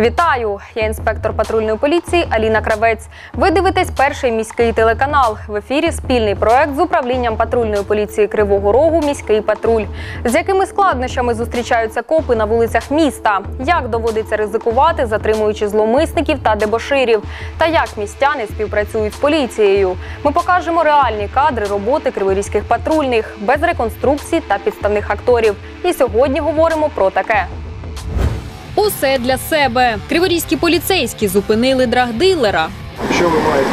Вітаю! Я інспектор патрульної поліції Аліна Кравець. Ви дивитесь перший міський телеканал. В ефірі спільний проект з управлінням патрульної поліції Кривого Рогу Міський патруль. З якими складнощами зустрічаються копи на вулицях міста? Як доводиться ризикувати, затримуючи зломисників та дебоширів? Та як містяни співпрацюють з поліцією? Ми покажемо реальні кадри роботи криворізьких патрульних без реконструкцій та підставних акторів. І сьогодні говоримо про таке. Усе для себе. Криворізькі поліцейські зупинили драгдилера. Що ви маєте?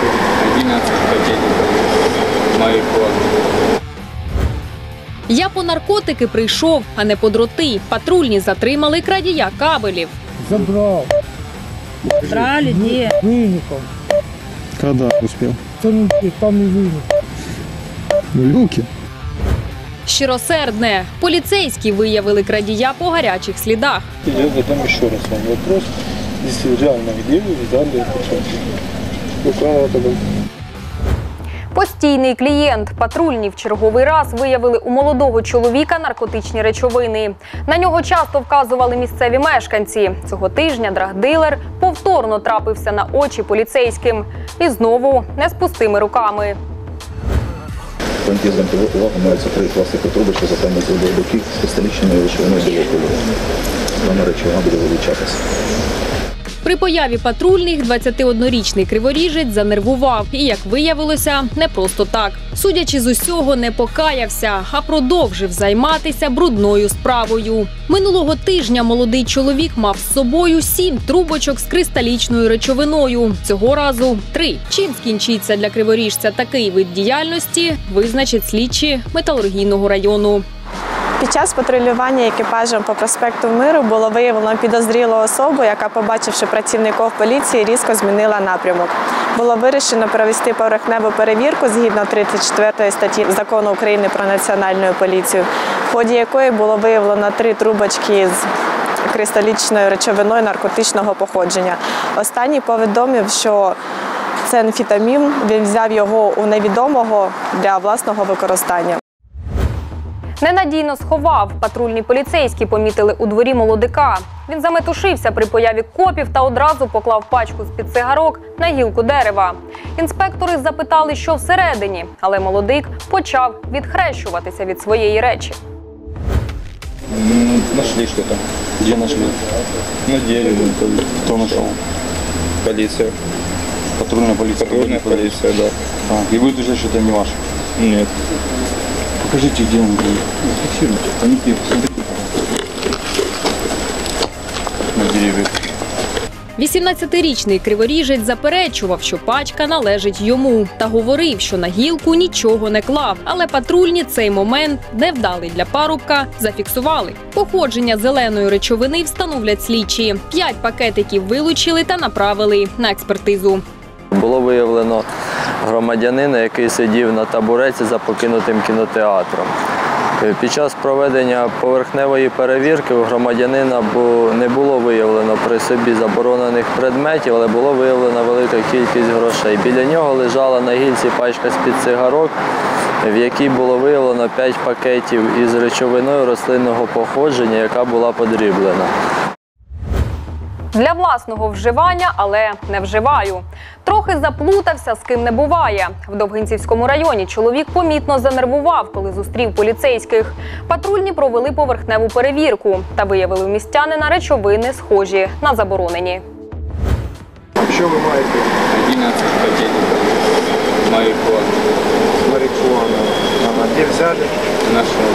11 пакетиків марихуани. Я по наркотики прийшов, а не по дроти. Патрульні затримали крадія кабелів. Забрал. Брали, где? Вынником. Когда успел? Там не вынник. В люке. Щиросердне. Поліцейські виявили крадія по гарячих слідах. Я задам еще раз вам вопрос. Если реально где вы взяли тогда. Постійний клієнт. Патрульні в черговий раз виявили у молодого чоловіка наркотичні речовини. На нього часто вказували місцеві мешканці. Цього тижня драгдилер повторно трапився на очі поліцейським. І знову не з пустими руками. Франкізм увагу маються три пластикові труби, що затримують з боків з кристалічною речовиною білого кольору. Дана речовина буде вилучатися. При появі патрульних 21-річний криворіжець занервував і, як виявилося, не просто так. Судячи з усього, не покаявся, а продовжив займатися брудною справою. Минулого тижня молодий чоловік мав з собою сім трубочок з кристалічною речовиною. Цього разу три. Чим скінчиться для криворіжця такий вид діяльності, визначать слідчі металургійного району. Під час патрулювання екіпажем по проспекту Миру було виявлено підозрілу особу, яка, побачивши працівників поліції, різко змінила напрямок. Було вирішено провести поверхневу перевірку згідно 34 статті закону України про національну поліцію, в ході якої було виявлено три трубочки з кристалічною речовиною наркотичного походження. Останній повідомив, що це амфетамін, він взяв його у невідомого для власного використання. Ненадійно сховав. Патрульні поліцейські помітили у дворі молодика. Він заметушився при появі копів та одразу поклав пачку з-під цигарок на гілку дерева. Інспектори запитали, що всередині, але молодик почав відхрещуватися від своєї речі. Нашли что-то. Где нашли? На дереве. Кто нашел? Полиция. Патрульная полиция. Патрульная полиция, да. А, и вы утверждаете, что это не ваш? Нет. Покажите, где он был. Зафиксируйте. Поймите, посмотрите. На дереве. 18-річний криворіжець заперечував, що пачка належить йому, та говорив, що на гілку нічого не клав. Але патрульні цей момент, невдалий для парубка, зафіксували. Походження зеленої речовини встановлять слідчі. П'ять пакетиків вилучили та направили на експертизу. Було виявлено громадянина, який сидів на табуреці за покинутим кінотеатром. Е, Під час проведення поверхневої перевірки у громадянина не було виявлено при собі заборонених предметів, але було виявлено велика кількість грошей. Біля нього лежала на гільці пачка з-під цигарок, в якій було виявлено 5 пакетів із речовиною рослинного походження, яка була подріблена. Для власного вживання, але не вживаю. Трохи заплутався, з ким не буває. В Довгинцівському районі чоловік помітно занервував, коли зустрів поліцейських. Патрульні провели поверхневу перевірку та виявили у містянина речовини, схожі на заборонені. Що ви маєте? 11 пакетиков марихуаны. Марихуана. Ага, где взяли? Нашли.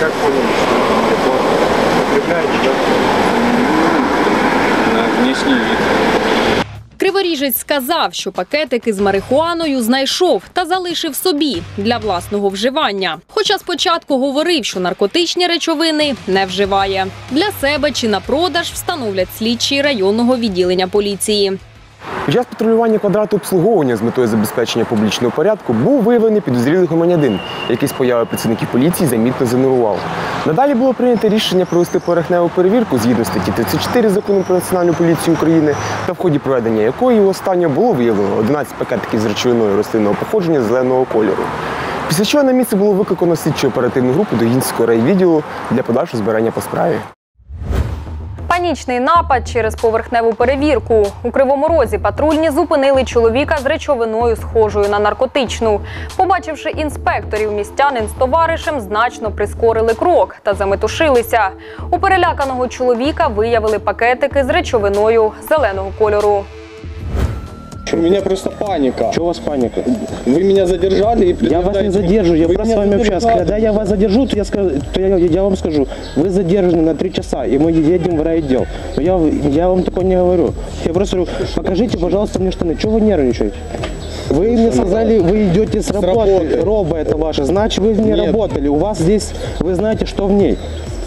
Как поняли, что это марихуана? Потребляете, да? На внешний вид. Криворіжець сказав, що пакетики з марихуаною знайшов та залишив собі для власного вживання. Хоча спочатку говорив, що наркотичні речовини не вживає. Для себе чи на продаж встановлять слідчі районного відділення поліції. Під час патрулювання квадрату обслуговування з метою забезпечення публічного порядку був виявлений підозрілий громадянин, який з появи працівників поліції замітно занервував. Надалі було прийнято рішення провести поверхневу перевірку згідно статті 34 закону про національну поліцію України, та в ході проведення якої останнього було виявлено 11 пакетиків з речовиною рослинного походження зеленого кольору. Після чого на місце було викликано слідчу оперативну групу до Гінського райвідділу для подальшого збирання по справі. Панічний напад через поверхневу перевірку. У Кривому Розі патрульні зупинили чоловіка з речовиною, схожою на наркотичну. Побачивши інспекторів, містянин з товаришем значно прискорили крок та заметушилися. У переляканого чоловіка виявили пакетики з речовиною зеленого кольору. У меня просто паника. Что у вас паника? Вы меня задержали и Я вас не задержу, я Вы просто с вами общаюсь. Когда я вас задержу, то я, скажу, то я, я вам скажу, вы задержаны на три часа, и мы едем в райотдел. Но я, я вам такое не говорю. Я просто говорю, покажите, пожалуйста, мне штаны. Чего вы нервничаете? Вы мне сказали, вы идете с работы, работы. роба это ваша, значит вы не Нет. работали. У вас здесь, вы знаете, что в ней.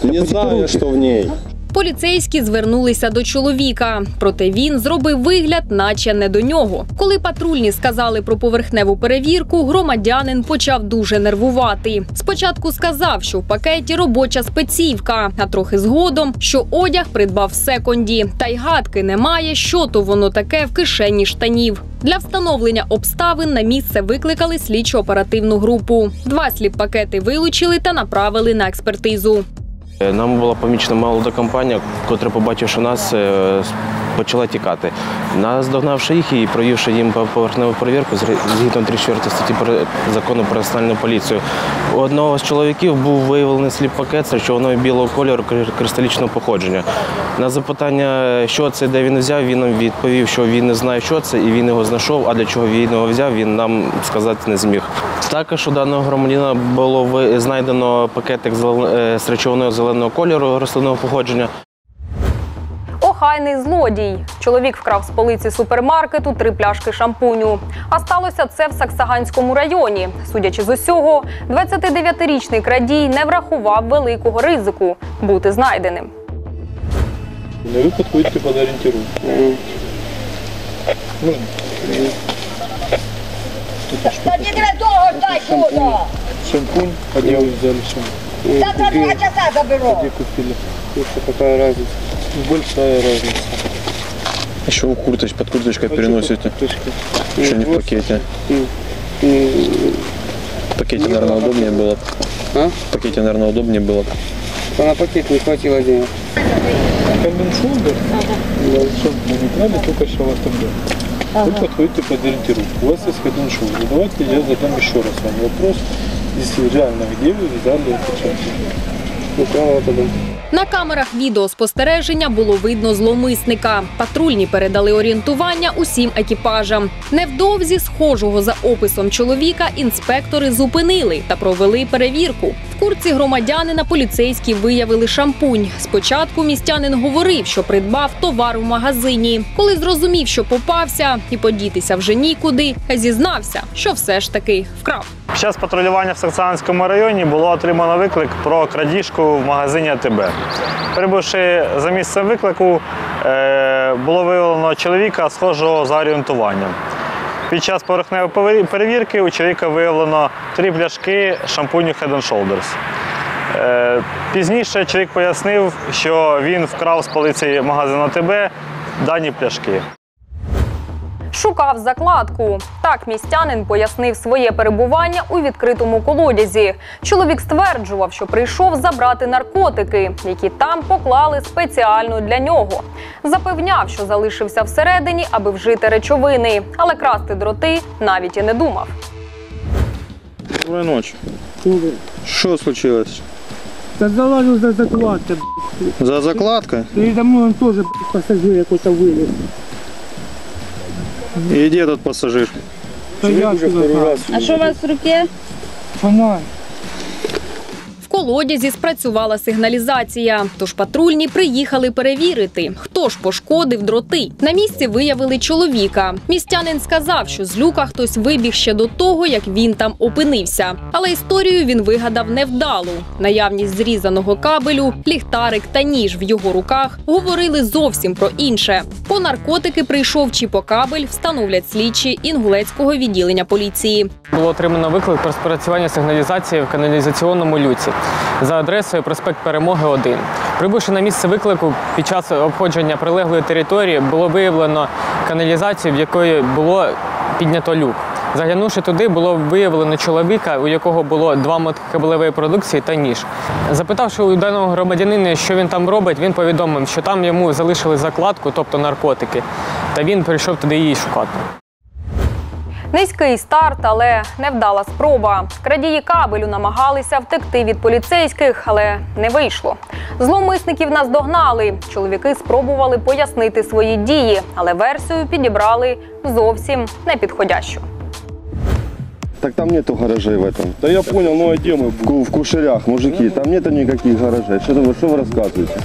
Не Опустите знаю, руки. что в ней. Поліцейські звернулися до чоловіка, проте він зробив вигляд, наче не до нього. Коли патрульні сказали про поверхневу перевірку, громадянин почав дуже нервувати. Спочатку сказав, що в пакеті робоча спецівка, а трохи згодом, що одяг придбав в секонді, та й гадки немає, що то воно таке в кишені штанів. Для встановлення обставин на місце викликали слідчо-оперативну групу. Два сліп-пакети вилучили та направили на експертизу. Е, Нам була помічена молода компанія, котра, побачивши нас, е, почала тікати. Наздогнавши їх і провівши їм поверхневу перевірку згідно 34 статті закону про національну поліцію. У одного з чоловіків був виявлений сліп-пакет з речовиною білого кольору кристалічного походження. На запитання, що це, де він взяв, він нам відповів, що він не знає, що це, і він його знайшов. А для чого він його взяв, він нам сказати не зміг. Також у даного громадянина було знайдено пакетик е, з речовиною зеленого кольору рослинного походження. Охайний злодій. Чоловік вкрав з полиці супермаркету три пляшки шампуню. А сталося це в Саксаганському районі. Судячи з усього, 29-річний крадій не врахував великого ризику бути знайденим. Но вы подходите под ориентиру. Можно? Та не треба довго. Шампунь, а взяли шампунь? Завтра два часа заберу. Где купили? Слушай, какая разница? Большая разница. Еще у курточ, под курточкой А переносите. Что не в Вот. пакете? М, м, В пакете, наверное, удобнее было. А? В пакете, наверное, удобнее было. А на пакет не хватило денег. Конденшолдер? Да, шампунь не брали, только что вас там Вы подходите под ориентиру. У вас есть конденшолдер. Давайте я задам еще раз вам вопрос. Если реально, где вы взяли этот шампунь? Ну, тебе. На камерах відеоспостереження було видно зломисника. Патрульні передали орієнтування усім екіпажам. Невдовзі схожого за описом чоловіка інспектори зупинили та провели перевірку. Курці громадянина поліцейські виявили шампунь. Спочатку містянин говорив, що придбав товар у магазині. Коли зрозумів, що попався і подітися вже нікуди, зізнався, що все ж таки вкрав. Під час патрулювання в Саксанському районі було отримано виклик про крадіжку в магазині АТБ. Прибувши за місцем виклику, е, було виявлено чоловіка, схожого за орієнтуванням. Під час поверхневої перевірки у чоловіка виявлено три пляшки шампуню Head and Shoulders. Е, Пізніше чоловік пояснив, що він вкрав з полиці магазину ТБ дані пляшки. Шукав закладку. Так містянин пояснив своє перебування у відкритому колодязі. Чоловік стверджував, що прийшов забрати наркотики, які там поклали спеціально для нього. Запевняв, що залишився всередині, аби вжити речовини, але красти дроти навіть і не думав. Доброй ночи. Что случилось? Та залазив за закладки. За закладкой? Передо мною теж б**, пасажир якийсь виліз. И где этот пассажир? А что у вас в руке? Фонарь. Колодязі спрацювала сигналізація, тож патрульні приїхали перевірити, хто ж пошкодив дроти. На місці виявили чоловіка. Містянин сказав, що з люка хтось вибіг ще до того, як він там опинився. Але історію він вигадав невдалу. Наявність зрізаного кабелю, ліхтарик та ніж в його руках говорили зовсім про інше. По наркотики прийшов чи по кабель, встановлять слідчі інгулецького відділення поліції. Було отримано виклик про спрацювання сигналізації в каналізаційному люці за адресою проспект Перемоги 1. Прибувши на місце виклику, під час обходження прилеглої території було виявлено каналізацію, в якої було піднято люк. Заглянувши туди, було виявлено чоловіка, у якого було два мотокабелевої продукції та ніж. Запитавши у даного громадянина, що він там робить, він повідомив, що там йому залишили закладку, тобто наркотики, та він прийшов туди її шукати. Низький старт, але невдала спроба. Крадії кабелю намагалися втекти від поліцейських, але не вийшло. Зловмисників наздогнали. Чоловіки спробували пояснити свої дії, але версію підібрали зовсім непідходящу. Так там нету гаражей в этом. Да я понял, ну а где мы? В, в Кушерях, мужики, там нету никаких гаражей. Что вы, что вы рассказываете?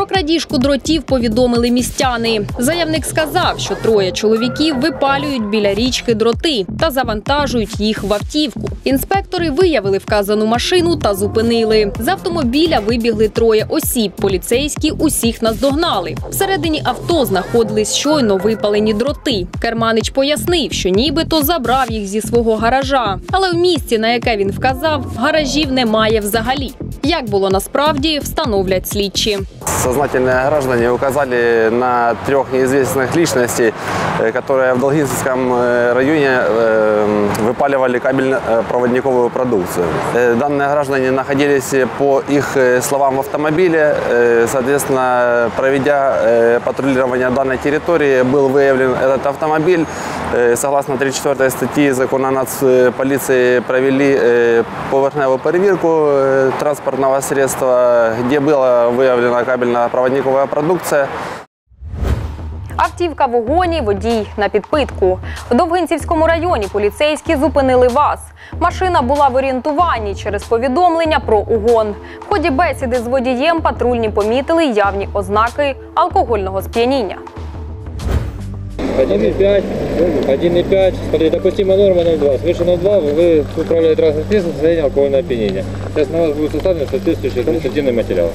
Про крадіжку дротів повідомили містяни. Заявник сказав, що троє чоловіків випалюють біля річки дроти та завантажують їх в автівку. Інспектори виявили вказану машину та зупинили. З автомобіля вибігли троє осіб. Поліцейські усіх наздогнали. Всередині авто знаходились щойно випалені дроти. Керманич пояснив, що нібито забрав їх зі свого гаража, але в місці, на яке він вказав, гаражів немає взагалі. Як було насправді, встановлять слідчі Сознательные граждане указали на трех неизвестных личностей, э, которые в Долгинском э, районе э, выпаливали кабельно-проводниковую продукцию. Э, Данные граждане находились по их э, словам в автомобиле. Э, Соответственно, проведя э, патрулирование данной территории, был выявлен этот автомобиль. Э, Согласно 34 статьи закона нацполиции провели э, поверхневую перевірку э, транспортного средства, где была выявлена кабельно-проводниковая продукция. Автівка в угоні, водій на підпитку. В Довгинцівському районі поліцейські зупинили ВАЗ. Машина була в орієнтуванні через повідомлення про угон. В ході бесіди з водієм патрульні помітили явні ознаки алкогольного сп'яніння. 1,5, 1,5, смотри, допустимая норма 0,2. Свыше 0,2 вы управляете транспортным средством в состоянии алкогольного опьянения. Сейчас на вас будет составлен соответствующий административный материал.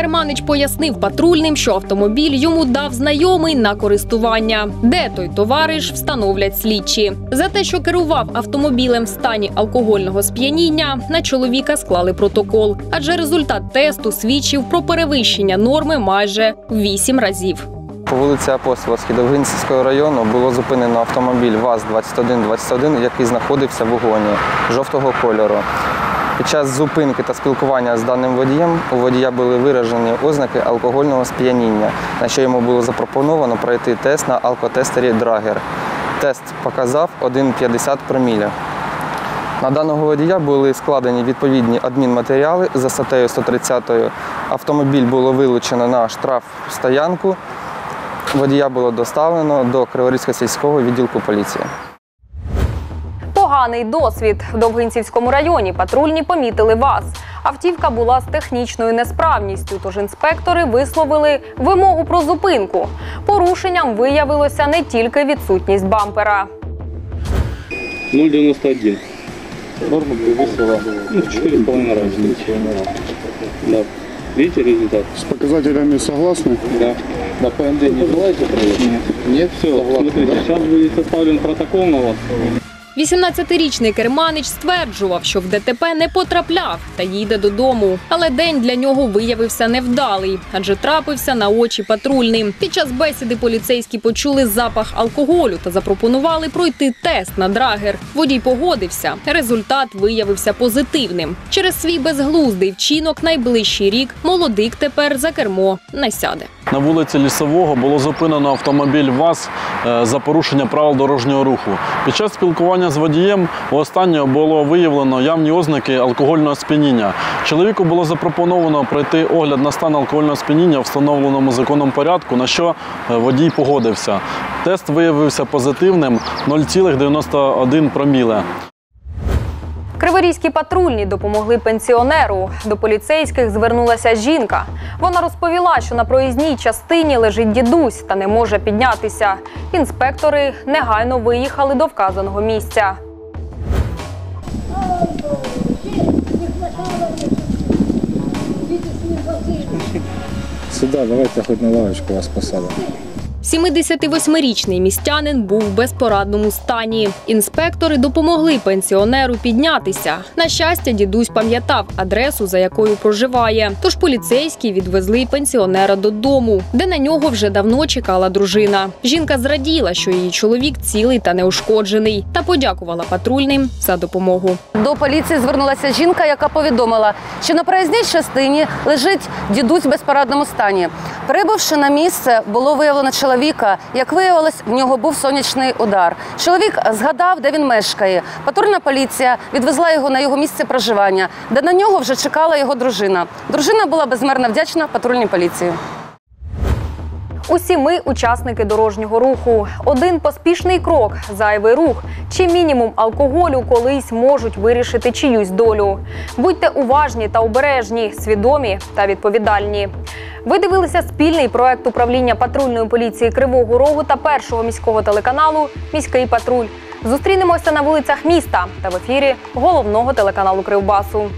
Керманич пояснив патрульним, що автомобіль йому дав знайомий на користування. Де той товариш встановлять слідчі. За те, що керував автомобілем в стані алкогольного сп'яніння, на чоловіка склали протокол, адже результат тесту свідчив про перевищення норми майже в 8 разів. По вулиці Апостолівській Довгинцівського району було зупинено автомобіль ВАЗ-2121, який знаходився в угоні жовтого кольору. Під час зупинки та спілкування з даним водієм у водія були виражені ознаки алкогольного сп'яніння, на що йому було запропоновано пройти тест на алкотестері Драгер. Тест показав 1,50 проміля. На даного водія були складені відповідні адмінматеріали за статтею 130. Автомобіль було вилучено на штраф стоянку. Водія було доставлено до Криворізького сільського відділку поліції. Поганий досвід в Довгинцівському районі. Патрульні помітили ВАЗ. Автівка була з технічною несправністю, тож інспектори висловили вимогу про зупинку. Порушенням виявилося не тільки відсутність бампера. 0,91. Норма превысила ну, 4,5 раза. Да. Видите результат? С показателями согласны? Да. На ПНД не желаете проверить? Нет. Нет, все, смотрите, сейчас будет составлен протокол на вас. 18-річний керманич стверджував, що в ДТП не потрапляв та їде додому. Але день для нього виявився невдалий, адже трапився на очі патрульним. Під час бесіди поліцейські почули запах алкоголю та запропонували пройти тест на драгер. Водій погодився. Результат виявився позитивним. Через свій безглуздий вчинок найближчий рік молодик тепер за кермо не сяде. На вулиці Лісового було зупинено автомобіль ВАЗ е, за порушення правил дорожнього руху. Під час спілкування з водієм у останнього було виявлено явні ознаки алкогольного сп'яніння. Чоловіку було запропоновано пройти огляд на стан алкогольного сп'яніння в встановленому законом порядку, на що е, водій погодився. Тест виявився позитивним 0,91 проміле. Криворізькі патрульні допомогли пенсіонеру. До поліцейських звернулася жінка. Вона розповіла, що на проїзній частині лежить дідусь та не може піднятися. Інспектори негайно виїхали до вказаного місця. Сюда, давайте хоть на лавочку вас посадим. 78-річний містянин був в безпорадному стані. Інспектори допомогли пенсіонеру піднятися. На щастя, дідусь пам'ятав адресу, за якою проживає. Тож поліцейські відвезли пенсіонера додому, де на нього вже давно чекала дружина. Жінка зраділа, що її чоловік цілий та неушкоджений, та подякувала патрульним за допомогу. До поліції звернулася жінка, яка повідомила, що на проїзній частині лежить дідусь в безпорадному стані. Прибувши на місце, було виявлено чоловіка. Як виявилось, в нього був сонячний удар. Чоловік згадав, де він мешкає. Патрульна поліція відвезла його на його місце проживання, де на нього вже чекала його дружина. Дружина була безмерно вдячна патрульній поліції. Усі ми учасники дорожнього руху. Один поспішний крок, зайвий рух чи мінімум алкоголю колись можуть вирішити чиюсь долю. Будьте уважні та обережні, свідомі та відповідальні. Ви дивилися спільний проект управління патрульної поліції Кривого Рогу та першого міського телеканалу Міський патруль. Зустрінемося на вулицях міста та в ефірі головного телеканалу Кривбасу.